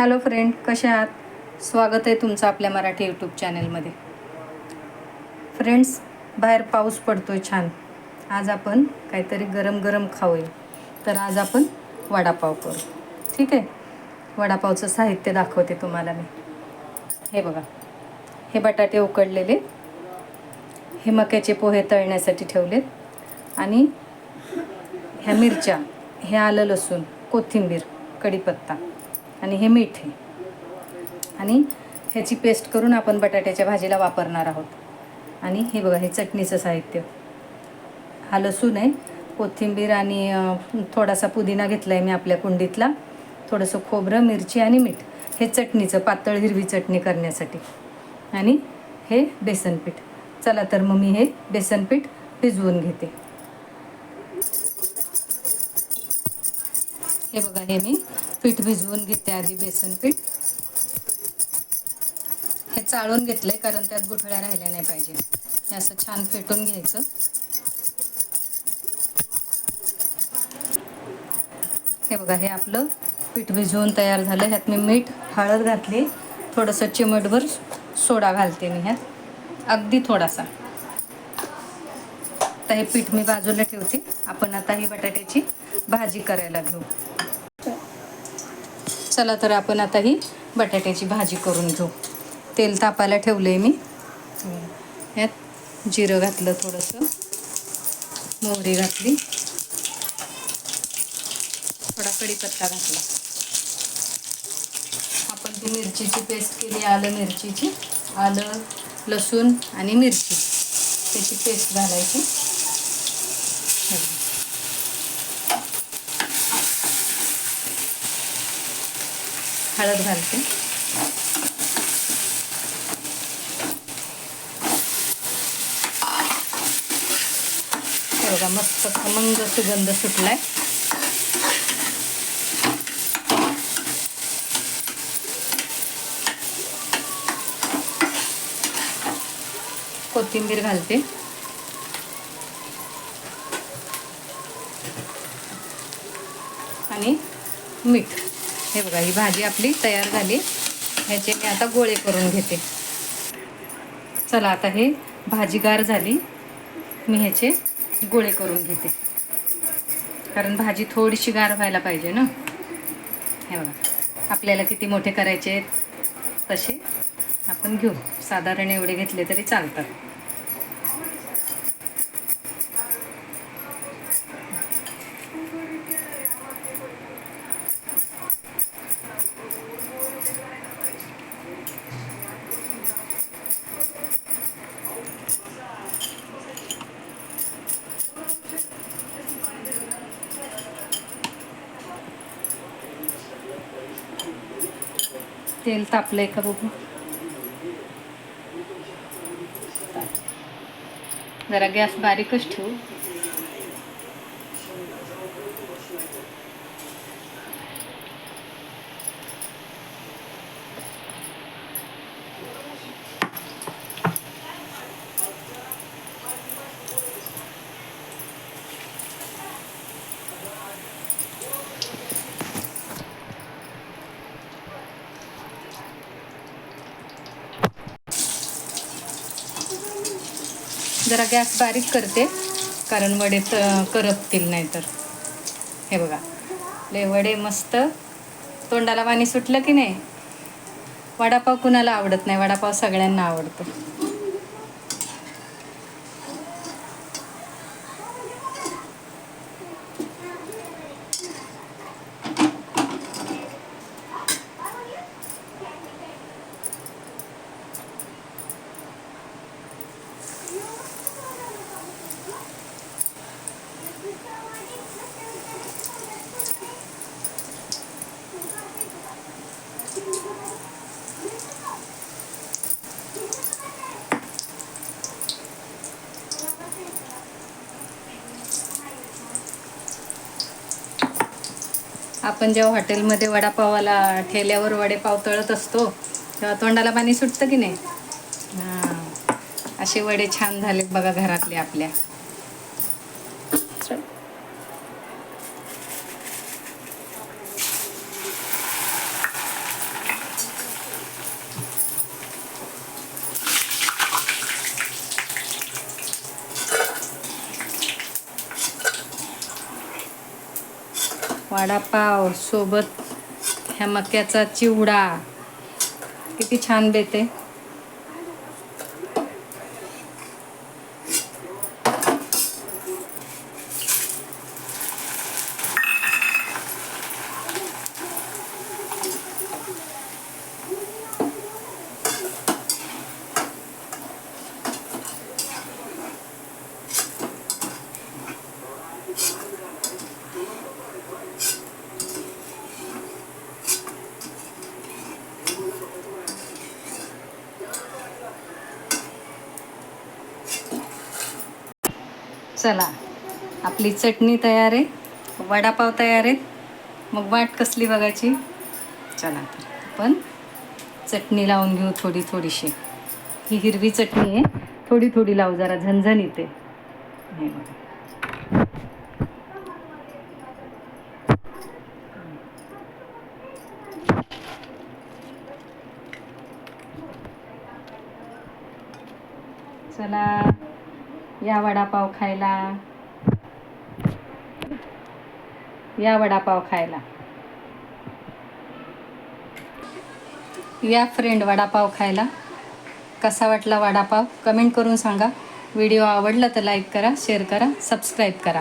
Hello friend कसे आहात? स्वागत आहे तुमचं आपल्या मराठी यूट्यूब चॅनलमध्ये. फ्रेंड्स बाहेर पाऊस पडतो आहे छान. आज आपण काहीतरी गरम गरम खाऊया. तर आज आपण वडापाव करू. ठीक आहे? वडापावचं साहित्य दाखवते तुम्हाला मी. हे बघा. हे बटाटे उकडलेले. हे मक्याचे पोहे तळण्यासाठी ठेवलेत. आणि ह्या मिरच्या हे आलं लसूण कोथिंबीर कढीपत्ता. आणि हे मीठ आहे. आणि ह्याची पेस्ट करून आपण बटाट्याच्या भाजीला वापरणार आहोत. आणि हे बघा हे चटणीचं साहित्य. हा लसूण आहे. कोथिंबीर आणि थोडासा पुदिना घेतला आहे मी आपल्या कुंडीतला. थोडंसं खोबरं मिरची आणि मीठ. हे चटणीचं पातळ हिरवी चटणी करण्यासाठी. आणि हे बेसनपीठ चला तर मग मी हे बेसनपीठ भिजवून घेते. हे बघा हे मी पीठ भिजवून घेते आधी बेसन पीठ. हे चाळून घेतलंय कारण त्यात गुठळ्या राहिल्या नाही पाहिजे. हे असं छान फेटून घ्यायचं. हे बघा हे आपलं पीठ भिजवून तयार झालं. ह्यात मी मीठ हळद घातली. थोडंसं चिमटभर सोडा घालते मी ह्यात. अगदी थोडासा. आता हे पीठ मी बाजूला ठेवते. आपण आता ही बटाट्याची भाजी करायला घेऊ. चला तर आपण आता ही बटाट्याची भाजी करून घेऊ. तेल तापायला ठेवलं आहे मी. यात जिरं घातलं थोडंसं. मोहरी घातली. थोडा कढीपत्ता घातला. आपण ती मिरचीची पेस्ट केली आलं मिरचीची. आलं लसूण आणि मिरची. त्याची पेस्ट घालायची हे बघा. हळद घालते. बघा मस्त खमंग सुगंध सुटलाय. कोथिंबीर घालते. आणि मीठ. हे बघा ही भाजी आपली तयार झाली. ह्याचे मी आता गोळे करून घेते. चला आता हे भाजी गार झाली. मी ह्याचे गोळे करून घेते. कारण भाजी थोडीशी गार व्हायला पाहिजे ना. हे बघा आपल्याला किती मोठे करायचे आहेत तसे आपण घेऊ. साधारण एवढे घेतले तरी चालतात. तेल तापलंय का बघू. जरा गॅस बारीकच ठेवू. जरा गॅस बारीक करते कारण वडे त करपतील नाही तर हे बघा ले वडे मस्त. तोंडाला पाणी सुटलं की नाही? वडापाव कुणाला आवडत नाही? वडापाव सगळ्यांना आवडतो. आपण जेव्हा हॉटेलमध्ये वडापावाला ठेल्यावर वडेपाव तळत असतो तेव्हा तोंडाला पाणी सुटतं की नाही? हां. असे वडे छान झालेत बघा घरातले आपल्या. वडापाव सोबत ह्या मक्याचा चिवडा. किती छान देते चला आपली चटणी तयार आहे वडापाव तयार आहेत. मग वाट कसली बघायची? चला तर आपण चटणी लावून घेऊ थोडी थोडीशी. ही हिरवी चटणी आहे थोडी थोडी लावू जरा झणझण येते हे बघा. चला. या वडापाव खायला. या वडापाव खायला. या फ्रेंड वडापाव खायला. कसा वाटला वडापाव? कमेंट करून सांगा. व्हिडिओ आवडला तर लाईक करा शेअर करा सबस्क्राईब करा.